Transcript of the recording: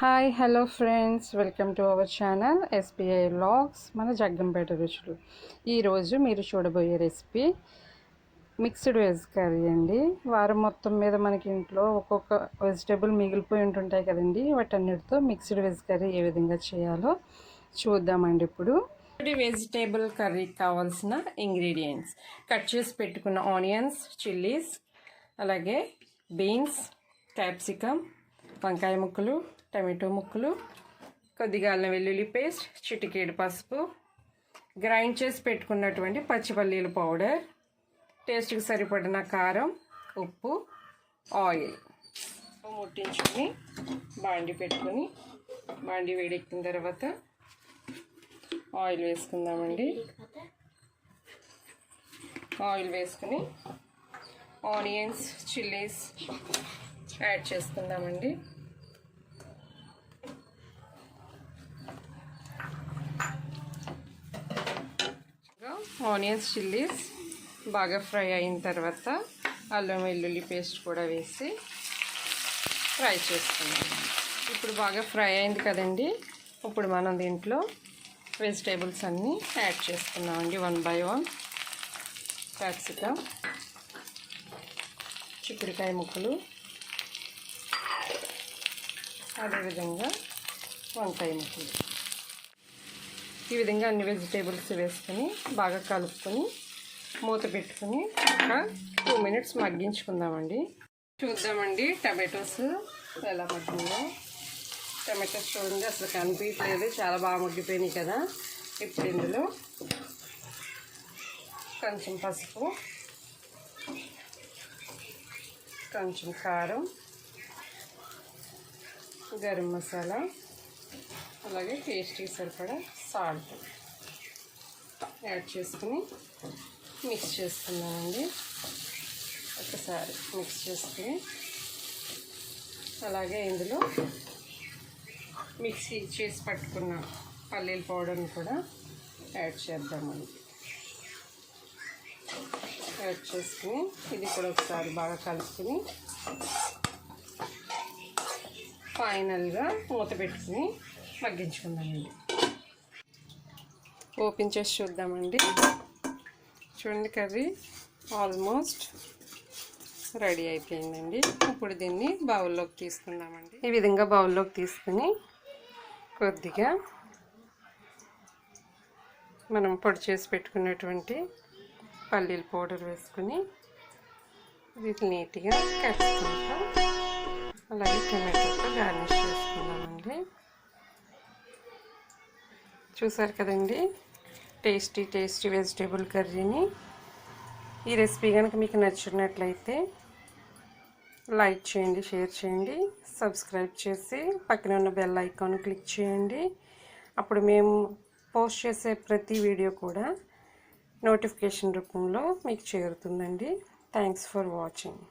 Hi hello friends welcome to our channel SBI logs మన జగ్గంపేట రుచులు. ఈరోజు మీరు చూడబోయే రెసిపీ మిక్స్డ్ వెజ్ కర్రీ అండి. వారం మొత్తం మీద మనకి ఇంట్లో ఒక్కొక్క వెజిటేబుల్ మిగిలిపోయి ఉంటుంటాయి కదండి. వాటన్నిటితో మిక్స్డ్ వెజ్ కర్రీ ఏ విధంగా చేయాలో చూద్దామండి ఇప్పుడు. వెజిటేబుల్ కర్రీకి కావాల్సిన ఇంగ్రీడియంట్స్ కట్ చేసి పెట్టుకున్న ఆనియన్స్ చిల్లీస్ అలాగే బీన్స్ క్యాప్సికమ్ వంకాయ ముక్కలు టమాటో ముక్కలు కొద్దిగా అల్లం వెల్లుల్లి పేస్ట్ చిటికేడు పసుపు గ్రైండ్ చేసి పెట్టుకున్నటువంటి పచ్చిపల్లీల పౌడర్ టేస్ట్కి సరిపడిన కారం ఉప్పు ఆయిల్. ముట్టించుకొని బాండి పెట్టుకొని బాండి వేడెక్కిన తర్వాత ఆయిల్ వేసుకుందామండి. ఆయిల్ వేసుకుని ఆనియన్స్ చిల్లీస్ యాడ్ చేసుకుందామండి. ఆనియన్స్ చిల్లీస్ బాగా ఫ్రై అయిన తర్వాత అల్లం వెల్లుల్లి పేస్ట్ కూడా వేసి ఫ్రై చేసుకున్నాం ఇప్పుడు బాగా ఫ్రై అయింది కదండి. ఇప్పుడు మనం దీంట్లో వెజిటేబుల్స్ అన్నీ యాడ్ చేసుకున్నామండి వన్ బై వన్. క్యాప్సికమ్ చిక్కుడుకాయ ముక్కలు అదేవిధంగా వంకాయ ముక్కలు. ఈ విధంగా అన్ని వెజిటేబుల్స్ వేసుకొని బాగా కలుపుకొని మూత పెట్టుకొని ఒక టూ మినిట్స్ మగ్గించుకుందామండి. చూద్దామండి టమాటోస్ ఎలా పడుతుందో టమాటోస్ చూడండి అసలు కనిపించలేదు. చాలా బాగా ముగ్గిపోయినాయి కదా. ఇప్పుడు ఇందులో కొంచెం పసుపు కొంచెం కారం గరం మసాలా అలాగే టేస్టీ సరిపడా సాల్ట్ యాడ్ చేసుకుని మిక్స్ చేసుకున్నామండి ఒకసారి మిక్స్ చేసుకుని అలాగే ఇందులో మిక్సీ చేసి పట్టుకున్న పల్లీల పౌడర్ని కూడా యాడ్ చేద్దామండి. యాడ్ చేసుకుని ఇది కూడా ఒకసారి బాగా కలుపుకుని ఫైనల్గా మూత పెట్టుకుని మగ్గించుకుందామండి. ఓపెన్ చేసి చూద్దామండి. చూడండి కర్రీ ఆల్మోస్ట్ రెడీ అయిపోయిందండి. ఇప్పుడు దీన్ని బౌల్లోకి తీసుకుందామండి. ఈ విధంగా బౌల్లోకి తీసుకుని కొద్దిగా మనం పొడి చేసి పెట్టుకున్నటువంటి పల్లీల పౌడర్ వేసుకుని వీటిని నీట్గా క్యాప్సికమ్తో అలాగే టమాటోతో గార్నిష్ చేసుకుందామండి చూసారు కదండి? టేస్టీ టేస్టీ వెజిటేబుల్ కర్రీని. ఈ రెసిపీ కనుక మీకు నచ్చినట్లయితే లైక్ చేయండి షేర్ చేయండి సబ్స్క్రైబ్ చేసి పక్కన ఉన్న బెల్ ఐకాన్ క్లిక్ చేయండి. అప్పుడు మేము పోస్ట్ చేసే ప్రతి వీడియో కూడా నోటిఫికేషన్ రూపంలో మీకు చేరుతుందండి. Thanks for watching.